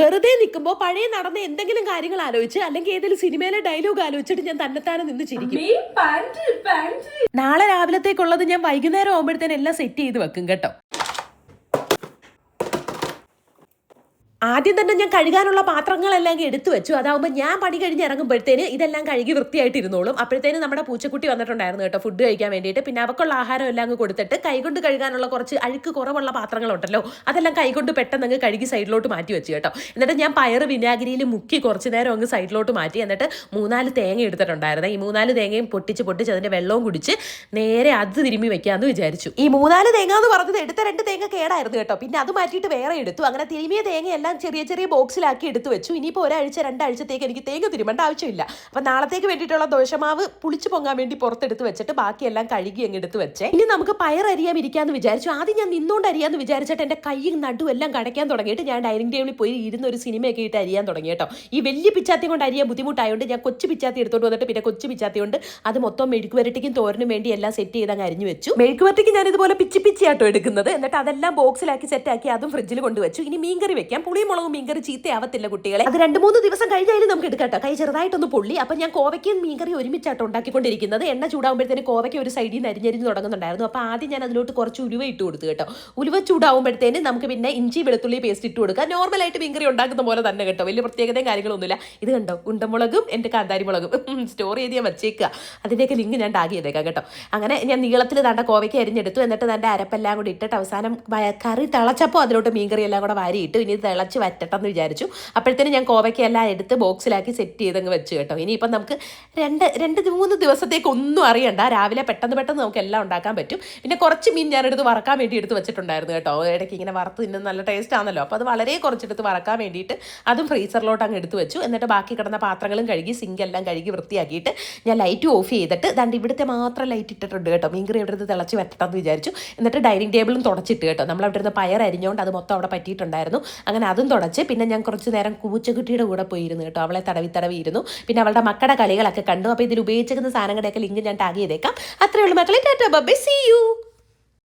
വെറുതെ നിൽക്കുമ്പോൾ പഴയ നടന്ന എന്തെങ്കിലും കാര്യങ്ങൾ ആലോചിച്ച് അല്ലെങ്കിൽ ഏതെങ്കിലും സിനിമയിലെ ഡയലോഗ് ആലോചിച്ചിട്ട് ഞാൻ തന്നെത്താനെ നിന്ന് ചിരിക്കും. നാളെ രാവിലത്തേക്കുള്ളത് ഞാൻ വൈകുന്നേരം ആകുമ്പോഴത്തേനും എല്ലാം സെറ്റ് ചെയ്ത് വെക്കും കേട്ടോ. ആദ്യം തന്നെ ഞാൻ കഴുകാനുള്ള പാത്രങ്ങളെല്ലാം എടുത്തു വെച്ചു. അതാവുമ്പോൾ ഞാൻ പണി കഴിഞ്ഞ് ഇറങ്ങുമ്പോഴത്തേന് ഇതെല്ലാം കഴുകി വൃത്തിയായിട്ട് ഇരുന്നോളും അപ്പോഴത്തേന് നമ്മുടെ പൂച്ചക്കുട്ടി വന്നിട്ടുണ്ടായിരുന്നു കേട്ടോ ഫുഡ് കഴിക്കാൻ വേണ്ടിയിട്ട്. പിന്നെ അവക്കുള്ള ആഹാരം എല്ലാം അങ്ങ് കൊടുത്തിട്ട് കൈകൊണ്ട് കഴുകാനുള്ള കുറച്ച് അഴുക്ക് കുറവുള്ള പാത്രങ്ങളുണ്ടല്ലോ അതെല്ലാം കൈകൊണ്ട് പെട്ടെന്ന് അങ്ങ് കഴുകി സൈഡിലോട്ട് മാറ്റി വെച്ചു കേട്ടോ. എന്നിട്ട് ഞാൻ പയർ വിനാഗിരിയിൽ മുക്കി കുറച്ച് നേരം അങ്ങ് സൈഡിലോട്ട് മാറ്റി. എന്നിട്ട് മൂന്നാൽ തേങ്ങ എടുത്തിട്ടുണ്ടായിരുന്നു. ഈ മൂന്നാൽ തേങ്ങയും പൊട്ടിച്ച് പൊട്ടിച്ച് അതിന്റെ വെള്ളവും കുടിച്ച് നേരെ അത് തിരുമ്മി വെക്കാമെന്ന് വിചാരിച്ചു. ഈ മൂന്നാൽ തേങ്ങ എന്ന് പറഞ്ഞത് എടുത്ത രണ്ട് തേങ്ങ കേടായിരുന്നു കേട്ടോ. പിന്നെ അത് മാറ്റിയിട്ട് വേറെ എടുത്തു. അങ്ങനെ തിരുമിയ തേങ്ങയെല്ലാം ചെറിയ ചെറിയ ബോക്സിലാക്കി എടുത്തു വെച്ചു. ഇനിയിപ്പോൾ ഒരാഴ്ച രണ്ടാഴ്ചത്തേക്ക് എനിക്ക് തേങ്ങ തിരുമേണ്ട ആവശ്യമില്ല. അപ്പം നാളത്തേക്ക് വേണ്ടിയിട്ടുള്ള ദോശമാവ് പുളിച്ചു പൊങ്ങാൻ വേണ്ടി പുറത്തെടുത്ത് വെച്ചിട്ട് ബാക്കിയെല്ലാം കഴുകി അങ്ങ് എടുത്ത് വെച്ചേ. ഇനി നമുക്ക് പയർ അരിയാൻ ഇരിക്കാന്ന് വിചാരിച്ചു. ആദ്യം ഞാൻ നിന്നുകൊണ്ട് അരിയാന്ന് വിചാരിച്ചിട്ട് എന്റെ കൈയും നടും എല്ലാം കടയ്ക്കാൻ തുടങ്ങിയിട്ട് ഞാൻ ഡൈനിങ് ടേബിളിൽ പോയി ഇരുന്ന് ഒരു സിനിമയൊക്കെ ഇട്ട് അരിയാൻ തുടങ്ങി കേട്ടോ. ഈ വലിയ പിച്ചാത്തി കൊണ്ട് അരിയാൻ ബുദ്ധിമുട്ടായതുകൊണ്ട് ഞാൻ കൊച്ചു പിച്ചാത്തി എടുത്തോണ്ട് വന്നിട്ട് പിന്നെ കൊച്ചു പിച്ചാത്തി കൊണ്ട് അത് മൊത്തം മെഴുക്കുവരട്ടിക്കും തോരനും വേണ്ടി എല്ലാം സെറ്റ് ചെയ്ത് അങ്ങ് അരിഞ്ഞു വെച്ചു. മെഴുക്കുവരട്ടിക്ക് ഞാൻ ഇതുപോലെ പിച്ചി പിച്ചിയാട്ടോ എടുക്കുന്നത്. എന്നിട്ട് അതെല്ലാം ബോക്സിലാക്കി സെറ്റാക്കി അതും ഫ്രിഡ്ജിൽ കൊണ്ടുവച്ചു ഇനി മീൻകറി വെക്കാം. പുളിയും മുളകും മീൻകറി ചീത്തയാവത്തില്ല കുട്ടികളെ. അത് രണ്ട് മൂന്ന് ദിവസം കഴിഞ്ഞാലും നമുക്ക് എടുക്കാട്ടോ കൈ ചെറുതായിട്ടൊന്ന് പുള്ളി. അപ്പം ഞാൻ കോവയ്ക്കും മീൻകറി ഒരുമിച്ചാട്ടോ ഉണ്ടാക്കിക്കൊണ്ടിരിക്കുന്നത്. എണ്ണ ചൂടാകുമ്പോഴത്തേന് കോവയ്ക്ക് ഒരു സൈഡിൽ നിന്ന് അരിഞ്ഞരിഞ്ഞ് തുടങ്ങുന്നുണ്ടായിരുന്നു. അപ്പോൾ ആദ്യം ഞാൻ അതിലോട്ട് കുറച്ച് ഉലുവ ഇട്ട് കൊടുത്തു കേട്ടോ. ഉലുവ ചൂടാകുമ്പോഴത്തേന് നമുക്ക് പിന്നെ ഇഞ്ചി വെളുത്തുള്ളി പേസ്റ്റ് ഇട്ട് കൊടുക്കുക നോർമലായിട്ട് മീൻകറി ഉണ്ടാക്കുന്ന പോലെ തന്നെ കേട്ടോ. വലിയ പ്രത്യേകതയും കാര്യങ്ങളൊന്നുമില്ല. ഇത് കണ്ടോ? ഉണ്ടമുളകും എന്റെ കാന്താരി മുളകും. സ്റ്റോർ ചെയ്ത് ഞാൻ വെച്ചേക്കുക അതിന്റെയൊക്കെ ലിങ്ക് ഞാൻ ടാഗ് ചെയ്തേക്കാം കേട്ടോ. അങ്ങനെ ഞാൻ നീളത്തിൽ തണ്ട കോവയ്ക്ക് അരിഞ്ഞെടുത്തു. എന്നിട്ട് തന്റെ അരപ്പെല്ലാം കൂടി ഇട്ടിട്ട് അവസാനം കറി തിളച്ചപ്പോൾ അതിലോട്ട് മീൻകറി എല്ലാം കൂടെ വാരിയിട്ടു ഇനി ഇത് തിളച്ച് വറ്റട്ടെന്ന് വിചാരിച്ചു. അപ്പോഴത്തേനും ഞാൻ കോവയ്ക്കെല്ലാം എടുത്ത് ബോക്സിലാക്കി സെറ്റ് ചെയ്തങ്ങ് വെച്ച് കേട്ടോ. ഇനിയിപ്പം നമുക്ക് രണ്ട് രണ്ട് മൂന്ന് ദിവസത്തേക്ക് ഒന്നും അറിയണ്ട. രാവിലെ പെട്ടെന്ന് പെട്ടെന്ന് നമുക്ക് എല്ലാം ഉണ്ടാക്കാൻ പറ്റും. പിന്നെ കുറച്ച് മീൻ ഞാൻ എടുത്ത് വറക്കാൻ വേണ്ടി എടുത്ത് വെച്ചിട്ടുണ്ടായിരുന്നു കേട്ടോ. ഇടയ്ക്ക് ഇങ്ങനെ വറുത്ത് തിന്നുന്ന നല്ല ടേസ്റ്റ് ആണല്ലോ. അപ്പോൾ അത് വളരെ കുറച്ചെടുത്ത് വറക്കാൻ വേണ്ടിയിട്ട് അതും ഫ്രീസറിലോട്ട് അങ്ങ് എടുത്ത് വെച്ചു. എന്നിട്ട് ബാക്കി കിടന്ന പാത്രങ്ങളും കഴുകി സിങ്കെല്ലാം കഴുകി വൃത്തിയാക്കിയിട്ട് ഞാൻ ലൈറ്റ് ഓഫ് ചെയ്തിട്ട് ദണ്ട് ഇവിടുത്തെ മാത്രം ലൈറ്റ് ഇട്ടിട്ടുണ്ട് കേട്ടോ. മീൻകറി ഇവിടെ നിന്ന് തിളച്ച് വരട്ടെന്ന് വിചാരിച്ചു. എന്നിട്ട് ഡൈനിങ് ടേബിളും തുടച്ചിട്ട് കേട്ടോ. നമ്മൾ അവിടെ ഇരുന്ന് പയർ അരിഞ്ഞുകൊണ്ട് അത് മൊത്തം അവിടെ പറ്റിയിട്ടുണ്ടായിരുന്നു. അങ്ങനെ അതും തുടച്ച് പിന്നെ ഞാൻ കുറച്ച് നേരം കൂച്ചക്കുട്ടിയുടെ കൂടെ പോയിരുന്നു കേട്ടോ. അവളെ തടവി തടവി ഇരുന്നു. പിന്നെ അവളുടെ മക്കളുടെ കളികളൊക്കെ കണ്ടു. അപ്പോൾ ഇതിൽ ഉപയോഗിച്ചിരിക്കുന്ന സാധനങ്ങളുടെയൊക്കെ ലിങ്ക് ഞാൻ ടാഗ് ചെയ്തേക്കാം. അത്രേ ഉള്ളൂ മക്കളെ. Tata bye C U